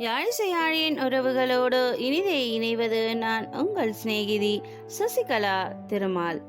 யாழிசையாழியின் உறவுகளோடு இனிதே இணைவது நான் உங்கள் சிநேகிதி சசிகலா திருமால்.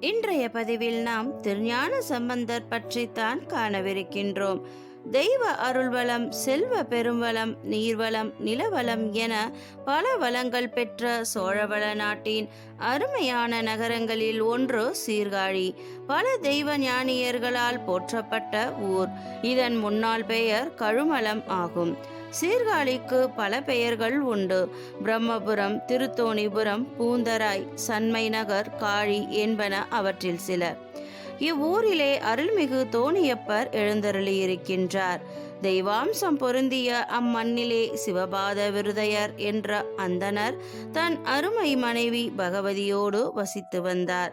இன்றைய பதிவில் நாம் திருஞான சம்பந்தர் பற்றி தான் காணவிருக்கின்றோம். தெய்வ அருள்வளம் செல்வ பெரும்வளம் நீர்வளம் நிலவளம் என பல வளங்கள் பெற்ற சோழவள நாட்டின் அருமையான நகரங்களில் ஒன்று சீர்காழி. பல தெய்வ ஞானியர்களால் போற்றப்பட்ட ஊர். இதன் முன்னாள் பெயர் கழுமலம் ஆகும். சீர்காழிக்கு பல பெயர்கள் உண்டு. பிரம்மபுரம் திருத்தோணிபுரம் பூந்தராய் சண்மை நகர் காழி என்பன அவற்றில் சில. இவ்வூரிலே அருள்மிகு தோணியப்பர் எழுந்தருளியிருக்கின்றார். தெய்வாம்சம் பொருந்திய அம்மண்ணிலே சிவபாத விருதையர் என்ற அந்தனர் தன் அருமை மனைவி பகவதியோடு வசித்து வந்தார்.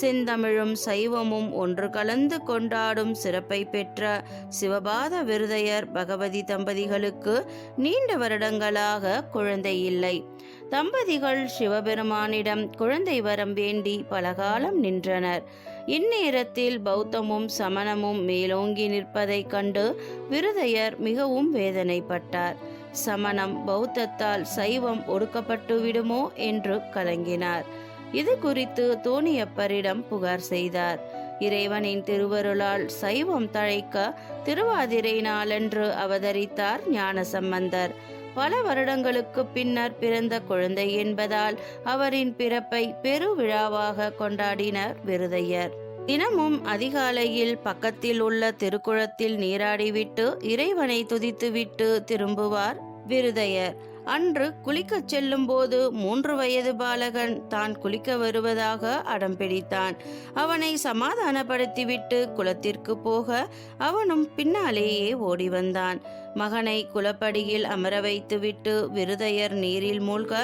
செந்தமிழும் சைவமும் ஒன்று கலந்து கொண்டாடும் சிறப்பை பெற்ற சிவபாத விருதையர் பகவதி தம்பதிகளுக்கு நீண்ட வருடங்களாக குழந்தை இல்லை. தம்பதிகள் சிவபெருமானிடம் குழந்தை வரம் வேண்டி பலகாலம் நின்றனர். இந்நேரத்தில் பௌத்தமும் சமணமும் மேலோங்கி நிற்பதைக் கண்டு விருதையர் மிகவும் வேதனைப்பட்டார். சமணம் பௌத்தத்தால் சைவம் ஒடுக்கப்பட்டு விடுமோ என்று கலங்கினார். இது குறித்து தோணியப்பரிடம் புகார் செய்தார். இறைவனின் திருவருளால் சைவம் தழைக்க திருவாதிரை நாளன்று அவதரித்தார் ஞானசம்பந்தர். பல வருடங்களுக்கு பின்னர் பிறந்த குழந்தை என்பதால் அவரின் பிறப்பை பெருவிழாவாக கொண்டாடினர் விருதையர். தினமும் அதிகாலையில் பக்கத்தில் உள்ள திருக்குளத்தில் நீராடிவிட்டு இறைவனை துதித்துவிட்டு திரும்புவார் விருதையர். அன்று குளிக்கச் செல்லும் போது மூன்று வயது பாலகன் தான் குளிக்க வருவதாக அடம் பிடித்தான். அவனை சமாதானப்படுத்திவிட்டு குளத்திற்கு போக அவனும் பின்னாலேயே ஓடி வந்தான் மகனை குலப்படியில் அமர வைத்துவிட்டு விருதையர் நீரில் மூழ்க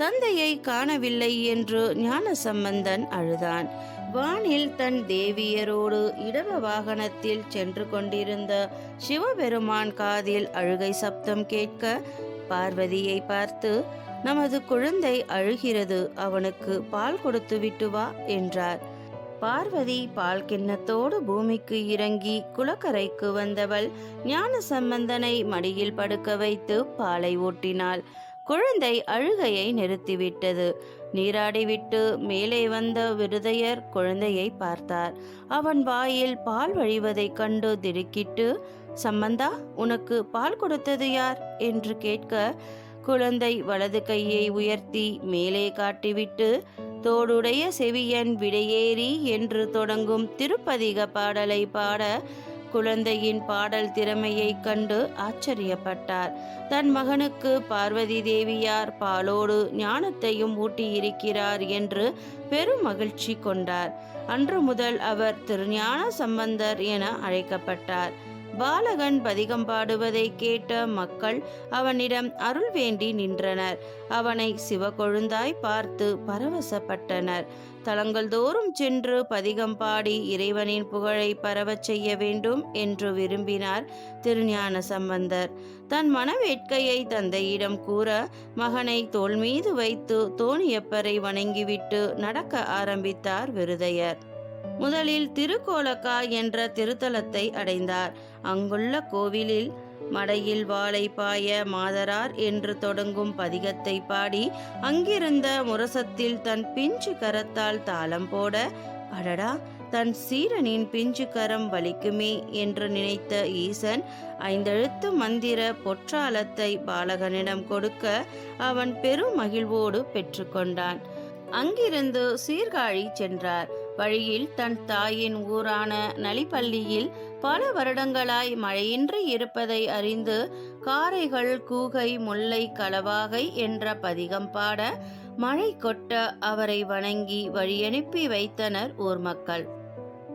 தந்தையை காணவில்லை என்று ஞானசம்பந்தன் அழுதான். வானில் தன் தேவியரோடு இடவ வாகனத்தில் சென்று கொண்டிருந்த சிவபெருமான் காதில் அழுகை சப்தம் கேட்க பார்வதியை பார்த்து நமது குழந்தை அழுகிறது அவனுக்கு பால் கொடுத்து விட்டு வா என்றார். பார்வதி பால் கிண்ணத்தோடு பூமிக்கு இறங்கி குளக்கரைக்கு வந்தவள் ஞான சம்பந்தனை மடியில் படுக்க வைத்து பாலை ஊட்டினாள். குழந்தை அழுகையை நிறுத்திவிட்டது. நீராடிவிட்டு மேலே வந்த விருதையர் குழந்தையை பார்த்தார். அவன் வாயில் பால் வழிவதைக் கண்டு திடுக்கிட்டு சம்பந்தா உனக்கு பால் கொடுத்தது யார்? என்று கேட்க குழந்தை வலது கையை உயர்த்தி மேலே காட்டிவிட்டு தோடுடைய செவியன் விடையேறி என்று தொடங்கும் திருப்பதிக பாடலை பாட குழந்தையின் பாடல் திறமையைக் கண்டு ஆச்சரியப்பட்டார். தன் மகனுக்கு பார்வதி தேவியார் பாலோடு ஞானத்தையும் ஊட்டியிருக்கிறார் என்று பெரும் மகிழ்ச்சி கொண்டார். அன்று முதல் அவர் திருஞான சம்பந்தர் என அழைக்கப்பட்டார். பாலகன் பதிகம் பாடுவதை கேட்ட மக்கள் அவனிடம் அருள் வேண்டி நின்றனர். அவனை சிவகொழுந்தாய் பார்த்து பரவசப்பட்டனர். தலங்கள் தோறும் சென்று பதிகம் பாடி இறைவனின் புகழை பரவச் செய்ய வேண்டும் என்று விரும்பினார் திருஞான சம்பந்தர். தன் மனவேட்கையை தந்தையிடம் கூற மகனை தோல் மீது வைத்து தோணியப்பரை வணங்கிவிட்டு நடக்க ஆரம்பித்தார் விருதையர். முதலில் திருக்கோலக்கா என்ற திருத்தலத்தை அடைந்தார். அங்குள்ள கோவிலில் மடையில் வாளை பாய மாதரார் என்று தொடங்கும் பதிகத்தை பாடி அங்கிருந்த முரசத்தில் தன் பிஞ்சு கரத்தால் தாளம் போட அடடா தன் சீரனின் பிஞ்சு கரம் வலிக்குமே என்று நினைத்த ஈசன் ஐந்தெழுத்து மந்திர பொற்றாலத்தை பாலகனிடம் கொடுக்க அவன் பெரும் மகிழ்வோடு பெற்றுக்கொண்டான். அங்கிருந்து சீர்காழி சென்றார். வழியில் தன் தாயின் ஊரான நலிப்பள்ளியில் பல வருடங்களாய் மழையின்றி இருப்பதை அறிந்து காரைகள் கூகை முல்லை களவாகை என்ற பதிகம் பாட மழை கொட்ட அவரை வணங்கி வழியனுப்பி வைத்தனர் ஊர் மக்கள்.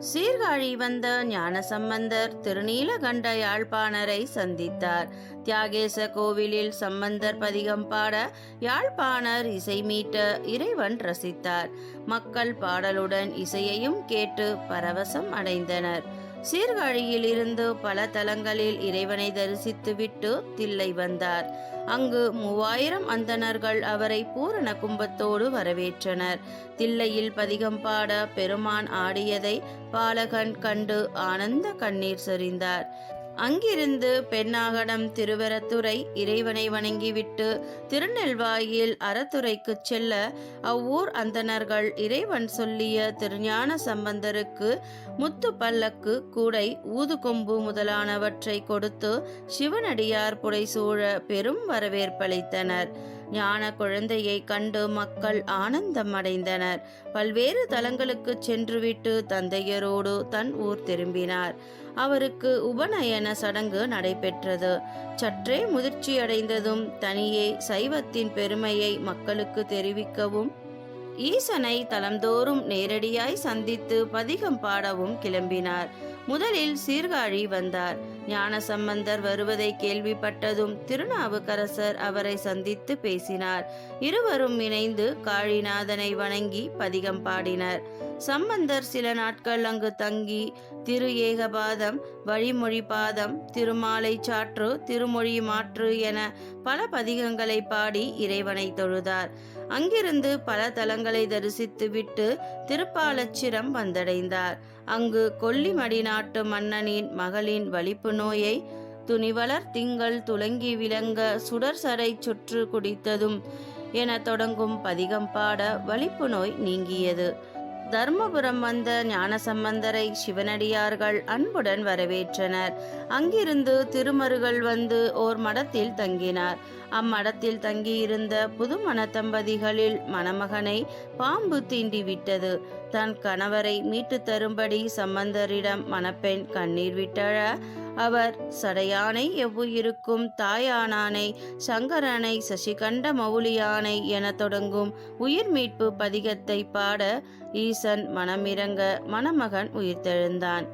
சீர்காழி வந்த ஞானசம்பந்தர் திருநீலகண்ட யாழ்ப்பாணரை சந்தித்தார். தியாகேச கோவிலில் சம்பந்தர் பதிகம் பாட யாழ்ப்பாணர் இசை மீட்ட இறைவன் ரசித்தார். மக்கள் பாடலுடன் இசையையும் கேட்டு பரவசம் அடைந்தனர். சீர்காழியில் இருந்து பல தலங்களில் இறைவனை தரிசித்துவிட்டு தில்லை வந்தார். அங்கு மூவாயிரம் அந்தணர்கள் அவரை பூரண கும்பத்தோடு வரவேற்றனர். தில்லையில் பதிகம் பாட பெருமான் ஆடியதை பாலகன் கண்டு ஆனந்த கண்ணீர் சொரிந்தார் அங்கிருந்து பெண்ணாகடம் திருவரத்துறை இறைவனை வணங்கிவிட்டு திருநெல்வாயில் அறத்துறைக்கு செல்ல அவ்வூர் அந்தணர்கள் இறைவன் சொல்லிய திருஞான சம்பந்தருக்கு முத்து பல்லக்கு கூடை ஊதுகொம்பு முதலானவற்றை கொடுத்து சிவனடியார் புடைசூழ பெரும் வரவேற்பளித்தனர். ஞான குழந்தையை கண்டு மக்கள் ஆனந்தம் அடைந்தனர் பல்வேறு தலங்களுக்கு சென்றுவிட்டு தந்தையரோடு தன் ஊர் திரும்பினார். அவருக்கு உபநயன சடங்கு நடைபெற்றது. சற்றே முதிர்ச்சியடைந்ததும் தனியே சைவத்தின் பெருமையை மக்களுக்கு தெரிவிக்கவும் ஈசனை தளம்தோறும் நேரடியாய் சந்தித்து பதிகம் பாடவும் கிளம்பினார். முதலில் சீர்காழி வந்தார். ஞான சம்பந்தர் வருவதை கேள்விப்பட்டதும் திருநாவுக்கரசர் அவரை சந்தித்து பேசினார். இருவரும் இணைந்து காழிநாதனை வணங்கி பதிகம் பாடினர். சம்பந்தர் சில நாட்கள் அங்கு தங்கி திரு ஏகபாதம் வழிமொழி பாதம் திருமாலை சாற்று திருமொழி மாற்று என பல பதிகங்களை பாடி இறைவனை தொழுதார். அங்கிருந்து பல தலங்களை தரிசித்துவிட்டு திருப்பாலச்சிரம் வந்தடைந்தார். அங்கு கொல்லிமடி நாட்டு மன்னனின் மகளின் வலிப்பு நோயை துணிவளர் திங்கள் துலங்கி விளங்க சுடர்சரை சுற்று குடித்ததும் என தொடங்கும் பதிகம் பாட வலிப்பு நோய் நீங்கியது. தர்மபுரம் வந்த ஞானசம்பந்தரை சிவனடியார்கள் அன்புடன் வரவேற்றனர். அங்கிருந்து திருமருகள் வந்து ஓர் மடத்தில் தங்கினார். அம்மடத்தில் தங்கியிருந்த புது மணத்தம்பதிகளில் மணமகனை பாம்பு தீண்டி விட்டது தன் கணவரை மீட்டு தரும்படி சம்பந்தரிடம் மணப்பெண் கண்ணீர் விட்டழ அவர் சடையானை எவ்வுயிருக்கும் தாயானானை சங்கரனை சசிகண்ட மௌலியானை என தொடங்கும் உயிர் மீட்பு பதிகத்தை பாட ஈசன் மனமிறங்க மணமகன் உயிர்த்தெழுந்தான்.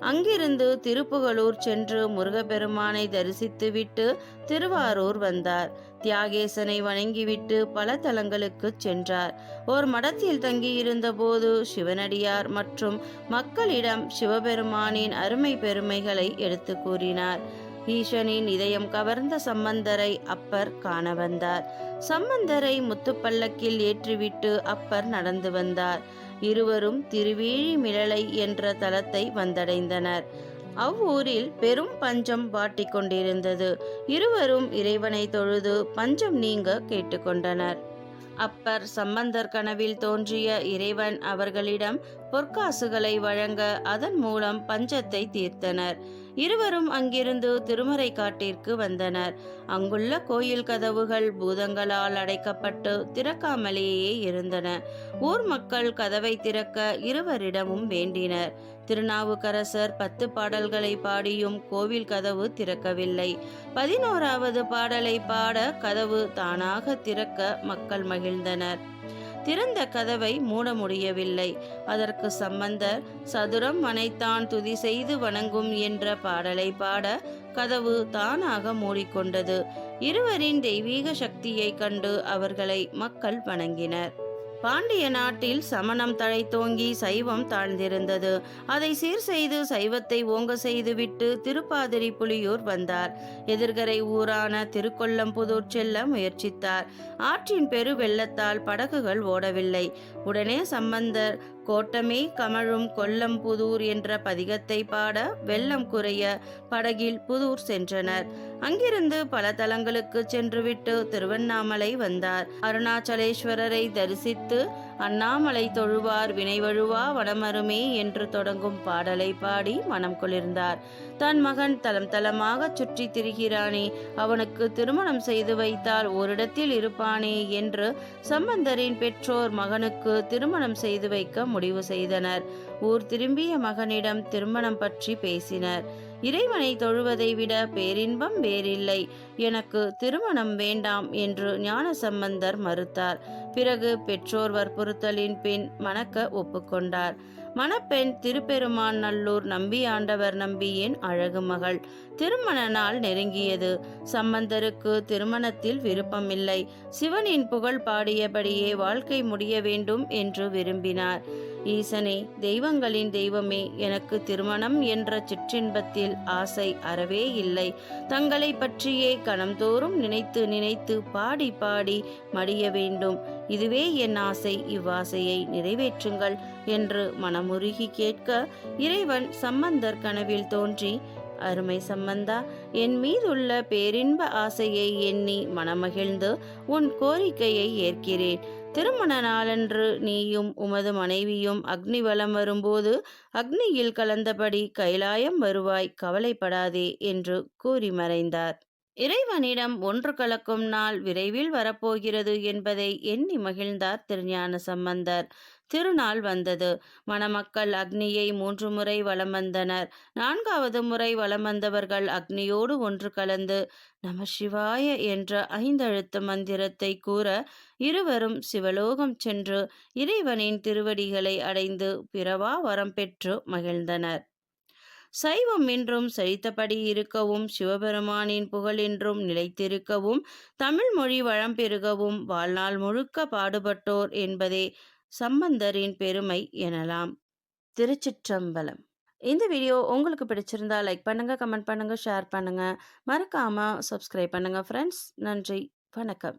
அங்கிருந்து திருப்புகலூர் சென்று முருகப்பெருமானை தரிசித்துவிட்டு திருவாரூர் வந்தார். தியாகேசனை வணங்கிவிட்டு பல தலங்களுக்கு சென்றார். ஓர் மடத்தில் தங்கியிருந்த போது சிவனடியார் மற்றும் மக்களிடம் சிவபெருமானின் அருமை பெருமைகளை எடுத்து கூறினார். ஈசனின் இதயம் கவர்ந்த சம்பந்தரை அப்பர் காண வந்தார். சம்பந்தரை முத்துப்பல்லக்கில் ஏற்றிவிட்டு அப்பர் நடந்து வந்தார். இருவரும் திருவேழி மிளலை என்ற தலத்தை வந்தடைந்தனர். அவ்வூரில் பெரும் பஞ்சம் வாட்டிக் கொண்டிருந்தது இருவரும் இறைவனை தொழுது பஞ்சம் நீங்க கேட்டுக்கொண்டனர். அப்பர் சம்பந்தர் கனவில் தோன்றிய இறைவன் அவர்களிடம் பொற்காசுகளை வழங்க அதன் மூலம் பஞ்சத்தை தீர்த்தனர். இருவரும் அங்கிருந்து திருமறை காட்டிற்கு வந்தனர். அங்குள்ள கோயில் கதவுகள் பூதங்களால் அடைக்கப்பட்டு திறக்காமலேயே இருந்தன. ஊர் மக்கள் கதவை திறக்க இருவரிடமும் வேண்டினர். திருநாவுக்கரசர் பத்து பாடல்களை பாடியும் கோவில் கதவு திறக்கவில்லை. பதினோராவது பாடலை பாட கதவு தானாக திறக்க மக்கள் மகிழ்ந்தனர். திறந்த கதவை மூட முடியவில்லை. அதற்கு சம்பந்தர் சதுரம் மனைத்தான் துதி செய்து வணங்கும் என்ற பாடலை பாட கதவு தானாக மூடிக்கொண்டது. இருவரின் தெய்வீக சக்தியை கண்டு அவர்களை மக்கள் வணங்கினர். பாண்டிய நாட்டில் சமணம் தழைத்தோங்கி சைவம் தாழ்ந்திருந்தது. அதை சீர் செய்து சைவத்தை ஓங்க செய்துவிட்டு திருப்பாதிரி புலியூர் வந்தார். எதிர்கரை ஊரான திருக்கொள்ளம்புதூர் செல்ல முயற்சித்தார். ஆற்றின் பெரு வெள்ளத்தால் படகுகள் ஓடவில்லை. உடனே சம்பந்தர் கோட்டமே கமழும் கொல்லம் புதூர் என்ற பதிகத்தை பாட வெள்ளம் குறைய படகில் புதூர் சென்றனர். அங்கிருந்து பல தலங்களுக்கு சென்றுவிட்டு திருவண்ணாமலை வந்தார். அருணாச்சலேஸ்வரரை தரிசித்து அண்ணாமலை தொழுவார் வினைவழுவா வடமருமே என்று தொடங்கும் பாடலை பாடி மனம் குளிர்ந்தார். தன் மகன் தலம் தலமாக சுற்றி திரிகிறானே அவனுக்கு திருமணம் செய்து வைத்தால் ஓரிடத்தில் இருப்பானே என்று சம்பந்தரின் பெற்றோர் மகனுக்கு திருமணம் செய்து வைக்க முடிவு செய்தனர். ஊர் திரும்பிய மகனிடம் திருமணம் பற்றி பேசினர். இறைவனை தொழுவதை விட பேரின்பம் வேறில்லை. எனக்கு திருமணம் வேண்டாம் என்று ஞானசம்பந்தர் மறுத்தார். பிறகு பெற்றோர் வற்புறுத்தலின் பின் மணக்க ஒப்புக்கொண்டார். மணப்பெண் திருப்பெருமான் நல்லூர் நம்பி ஆண்டவர் நம்பியின் அழகு மகள். திருமண நாள் நெருங்கியது. சம்பந்தருக்கு திருமணத்தில் விருப்பமில்லை. சிவனின் புகழ் பாடியபடியே வாழ்க்கை முடிய வேண்டும் என்று விரும்பினார். ஈசனே தெய்வங்களின் தெய்வமே எனக்கு திருமணம் என்ற சிற்றின்பத்தில் ஆசை அறவே இல்லை. தங்களை பற்றியே கணம்தோறும் நினைத்து நினைத்து பாடி பாடி மடிய வேண்டும். இதுவே என் ஆசை. இவ்வாசையை நிறைவேற்றுங்கள் என்று மனமுருகி கேட்க இறைவன் சம்பந்தர் கனவில் தோன்றி அருமை சம்பந்தா என் மீதுள்ள பேரின்ப ஆசையை எண்ணி மனமகிழ்ந்து உன் கோரிக்கையை ஏற்கிறேன். திருமண நாளன்று நீயும் உமது மனைவியும் அக்னி வலம் வரும்போது அக்னியில் கலந்தபடி கைலாயம் வருவாய். கவலைப்படாதே என்று கூறி மறைந்தார். இறைவனிடம் ஒன்று கலக்கும் நாள் விரைவில் வரப்போகிறது என்பதை எண்ணி மகிழ்ந்தார் திருஞான சம்பந்தர். திருநாள் வந்தது. மணமக்கள் அக்னியை மூன்று முறை வலம் வந்தனர். நான்காவது முறை வலம் வந்தவர்கள் அக்னியோடு ஒன்று கலந்து நம சிவாய என்ற ஐந்தெழுத்து மந்திரத்தை கூற இருவரும் சிவலோகம் சென்று இறைவனின் திருவடிகளை அடைந்து பிறவா வரம் பெற்று மகிழ்ந்தனர். சைவம் என்றும் செழித்தபடி இருக்கவும் சிவபெருமானின் புகழின்றும் நிலைத்திருக்கவும் தமிழ் மொழி வளம் பெருகவும் வாழ்நாள் முழுக்க பாடுபட்டோர் என்பதே சம்பந்தரின் பெருமை எனலாம். திருச்சிற்றம்பலம். இந்த வீடியோ உங்களுக்கு பிடிச்சிருந்தா லைக் பண்ணுங்க கமெண்ட் பண்ணுங்க ஷேர் பண்ணுங்க. மறக்காம சப்ஸ்கிரைப் பண்ணுங்க ஃப்ரெண்ட்ஸ். நன்றி வணக்கம்.